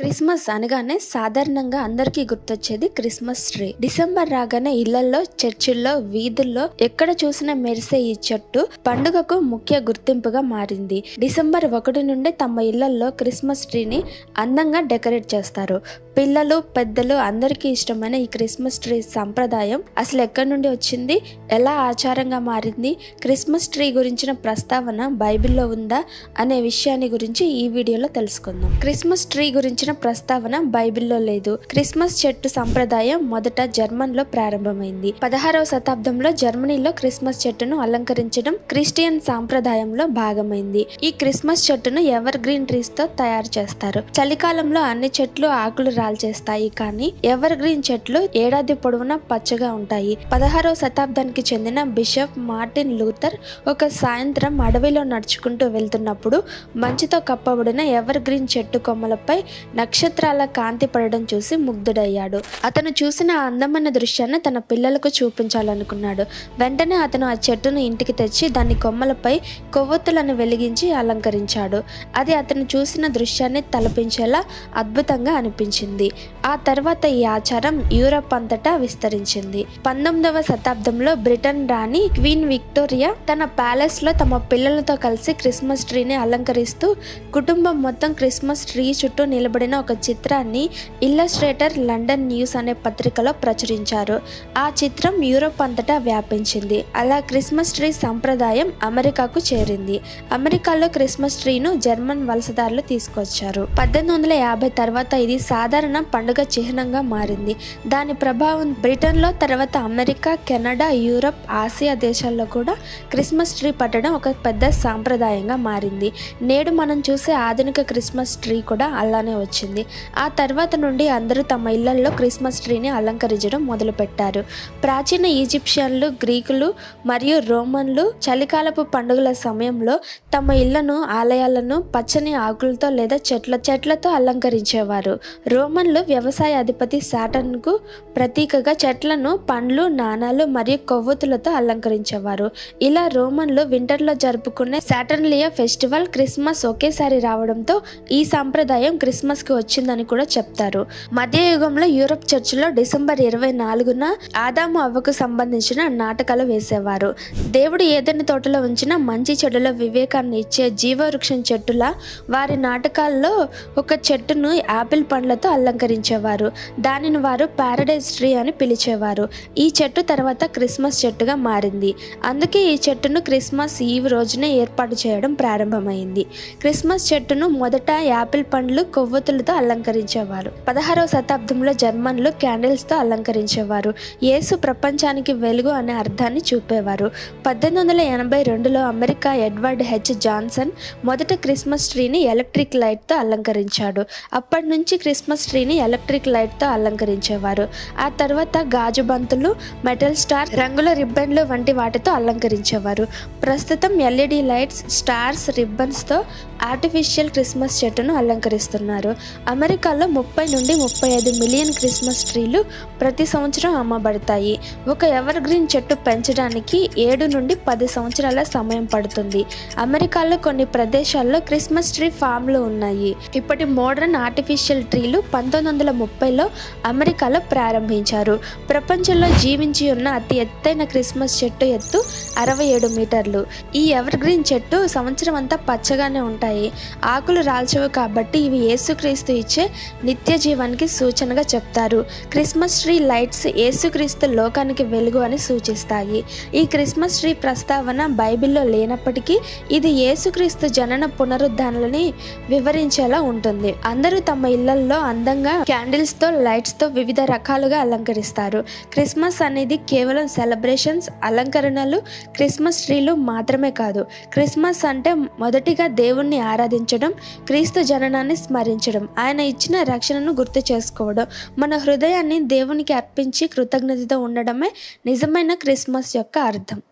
Christmas అనగానే సాధారణంగా అందరికీ గుర్తొచ్చేది క్రిస్మస్ ట్రీ. డిసెంబర్ రాగానే ఇళ్ళలో చర్చిల్లో వీధుల్లో ఎక్కడ చూసినా మెరిసే ఈ చెట్టు పండుగకు ముఖ్య గుర్తింపుగా మారింది. డిసెంబర్ ఒకటి నుండి తమ ఇళ్ళలో క్రిస్మస్ ట్రీని అందంగా డెకరేట్ చేస్తారు. పిల్లలు పెద్దలు అందరికీ ఇష్టమైన ఈ క్రిస్మస్ ట్రీ సంప్రదాయం అసలు ఎక్కడి నుండి వచ్చింది? ఎలా ఆచారంగా మారింది? క్రిస్మస్ ట్రీ గురించిన ప్రస్తావన బైబిల్లో ఉందా? అనే విషయాన్ని గురించి ఈ వీడియోలో తెలుసుకుందాం. క్రిస్మస్ ట్రీ గురించిన ప్రస్తావన బైబిల్లో లేదు. క్రిస్మస్ చెట్టు సంప్రదాయం మొదట జర్మన్లో ప్రారంభమైంది. పదహారవ శతాబ్దంలో జర్మనీలో క్రిస్మస్ చెట్టును అలంకరించడం క్రిస్టియన్ సాంప్రదాయంలో భాగమైంది. ఈ క్రిస్మస్ చెట్టును ఎవర్ గ్రీన్ ట్రీస్తో తయారు చేస్తారు. చలికాలంలో అన్ని చెట్లు ఆకులు రాల్చేస్తాయి కానీ ఎవర్ గ్రీన్ చెట్లు ఏడాది పొడవునా పచ్చగా ఉంటాయి. పదహారవ శతాబ్దానికి చెందిన బిషప్ మార్టిన్ లూథర్ ఒక సాయంత్రం అడవిలో నడుచుకుంటూ వెళ్తున్నప్పుడు మంచుతో కప్పబడిన ఎవర్ గ్రీన్ చెట్టు కొమ్మలపై నక్షత్రాల కాంతి పడడం చూసి ముగ్ధుడయ్యాడు. అతను చూసిన ఆ అందమైన దృశ్యాన్ని తన పిల్లలకు చూపించాలనుకున్నాడు. వెంటనే అతను ఆ చెట్టును ఇంటికి తెచ్చి దాని కొమ్మలపై కొవ్వొత్తులను వెలిగించి అలంకరించాడు. అది అతను చూసిన దృశ్యాన్ని తలపించేలా అద్భుతంగా అనిపించింది. ఆ తర్వాత ఈ ఆచారం యూరప్ అంతటా విస్తరించింది. పంతొమ్మిదవ శతాబ్దంలో బ్రిటన్ రాణి క్వీన్ విక్టోరియా తన ప్యాలెస్లో తమ పిల్లలతో కలిసి క్రిస్మస్ ట్రీని అలంకరిస్తూ కుటుంబం మొత్తం క్రిస్మస్ ట్రీ చుట్టూ చేయబడిన ఒక చిత్రాన్ని ఇల్లస్ట్రేటర్ లండన్ న్యూస్ అనే పత్రికలో ప్రచురించారు. ఆ చిత్రం యూరోప్ అంతటా వ్యాపించింది. అలా క్రిస్మస్ ట్రీ సంప్రదాయం అమెరికాకు చేరింది. అమెరికాలో క్రిస్మస్ ట్రీను జర్మన్ వలసదారులు తీసుకొచ్చారు. పద్దెనిమిది వందల యాభై తర్వాత ఇది సాధారణ పండుగ చిహ్నంగా మారింది. దాని ప్రభావం బ్రిటన్లో తర్వాత అమెరికా కెనడా యూరప్ ఆసియా దేశాల్లో కూడా క్రిస్మస్ ట్రీ పట్టడం ఒక పెద్ద సాంప్రదాయంగా మారింది. నేడు మనం చూసే ఆధునిక క్రిస్మస్ ట్రీ కూడా అలానే వచ్చింది. వచ్చింది. ఆ తర్వాత నుండి అందరూ తమ ఇళ్ళలో క్రిస్మస్ ట్రీని అలంకరించడం మొదలుపెట్టారు. ప్రాచీన ఈజిప్షియన్లు గ్రీకులు మరియు రోమన్లు చలికాలపు పండుగల సమయంలో తమ ఇళ్ళను ఆలయాలను పచ్చని ఆకులతో లేదా చెట్ల చెట్లతో అలంకరించేవారు. రోమన్లు వ్యవసాయ అధిపతి సాటన్కు ప్రతీకగా చెట్లను పండ్లు నాణాలు మరియు కొవ్వొత్తులతో అలంకరించేవారు. ఇలా రోమన్లు వింటర్లో జరుపుకునే సాటర్న్లియా ఫెస్టివల్ క్రిస్మస్ ఒకేసారి రావడంతో ఈ సాంప్రదాయం క్రిస్మస్కి వచ్చిందని కూడా చెప్తారు. మధ్యయుగంలో యూరప్ చర్చిలో డిసెంబర్ ఇరవై నాలుగున ఆదాము అవ్వకు సంబంధించిన నాటకాలు వేసేవారు. దేవుడు ఏదైనా తోటలో ఉంచిన మంచి చెడుల వివేకాన్ని ఇచ్చే జీవవృక్షం చెట్టులా వారి నాటకాల్లో ఒక చెట్టును యాపిల్ పండ్లతో అలంకరించేవారు. దానిని వారు పారడైజ్ ట్రీ అని పిలిచేవారు. ఈ చెట్టు తర్వాత క్రిస్మస్ చెట్టుగా మారింది. అందుకే ఈ చెట్టును క్రిస్మస్ ఈవ్ రోజునే ఏర్పాటు చేయడం ప్రారంభమైంది. క్రిస్మస్ చెట్టును మొదట యాపిల్ పండ్లు కొవ్వొత్తులతో అలంకరించేవారు. పదహారవ శతాబ్దంలో జర్మన్లు క్యాండిల్స్తో అలంకరించేవారు. యేసు ప్రపంచానికి వెలుగు అనే అర్థాన్ని చూపేవారు. పద్దెనిమిది వందల ఎనభై రెండులో అమెరికా ఎడ్వర్డ్ హెచ్ జాన్సన్ మొదట క్రిస్మస్ ట్రీని ఎలక్ట్రిక్ లైట్తో అలంకరించాడు. అప్పటి నుంచి క్రిస్మస్ ట్రీని ఎలక్ట్రిక్ లైట్తో అలంకరించేవారు. ఆ తర్వాత గాజు బంతులు మెటల్ స్టార్ రంగుల రిబ్బన్లు వంటి వాటితో అలంకరించేవారు. ప్రస్తుతం ఎల్ఈడి లైట్స్ స్టార్స్ రిబ్బన్స్తో ఆర్టిఫిషియల్ క్రిస్మస్ చెట్టును అలంకరిస్తున్నారు. అమెరికాలో ముప్పై నుండి ముప్పై ఐదు మిలియన్ క్రిస్మస్ ట్రీలు ప్రతి సంవత్సరం అమ్మబడతాయి. ఒక ఎవర్ గ్రీన్ చెట్టు పెంచడానికి ఏడు నుండి పది సంవత్సరాల సమయం పడుతుంది. అమెరికాలో కొన్ని ప్రదేశాల్లో క్రిస్మస్ ట్రీ ఫామ్లు ఉన్నాయి. ఇప్పటి మోడర్న్ ఆర్టిఫిషియల్ ట్రీలు పంతొమ్మిది వందల ముప్పైలో అమెరికాలో ప్రారంభించారు. ప్రపంచంలో జీవించి ఉన్న అతి ఎత్తైన క్రిస్మస్ చెట్టు ఎత్తు అరవై ఏడు మీటర్లు. ఈ ఎవర్ గ్రీన్ చెట్టు సంవత్సరం అంతా పచ్చగానే ఉంటాయి. ఆకులు రాల్చవు కాబట్టి ఇవి యేసుక్రీస్తు ఇచ్చే నిత్య జీవానికి సూచనగా చెప్తారు. క్రిస్మస్ ట్రీ లైట్స్ యేసుక్రీస్తు లోకానికి వెలుగు అని సూచిస్తాయి. ఈ క్రిస్మస్ ట్రీ ప్రస్తావన బైబిల్లో లేనప్పటికీ ఇది యేసుక్రీస్తు జనన పునరుద్ధానాలని వివరించేలా ఉంటుంది. అందరూ తమ ఇళ్ళలో అందంగా క్యాండిల్స్తో లైట్స్తో వివిధ రకాలుగా అలంకరిస్తారు. క్రిస్మస్ అనేది కేవలం సెలబ్రేషన్స్ అలంకరణలు క్రిస్మస్ ట్రీలు మాత్రమే కాదు. క్రిస్మస్ అంటే మొదటిగా దేవుణ్ణి ఆరాధించడం క్రీస్తు జననాన్ని స్మరించడం. ఆయన ఇచ్చిన రక్షణను గుర్తు చేసుకోవడం. మన హృదయాన్ని దేవునికి అర్పించి కృతజ్ఞతతో ఉండడమే నిజమైన క్రిస్మస్ యొక్క అర్థం.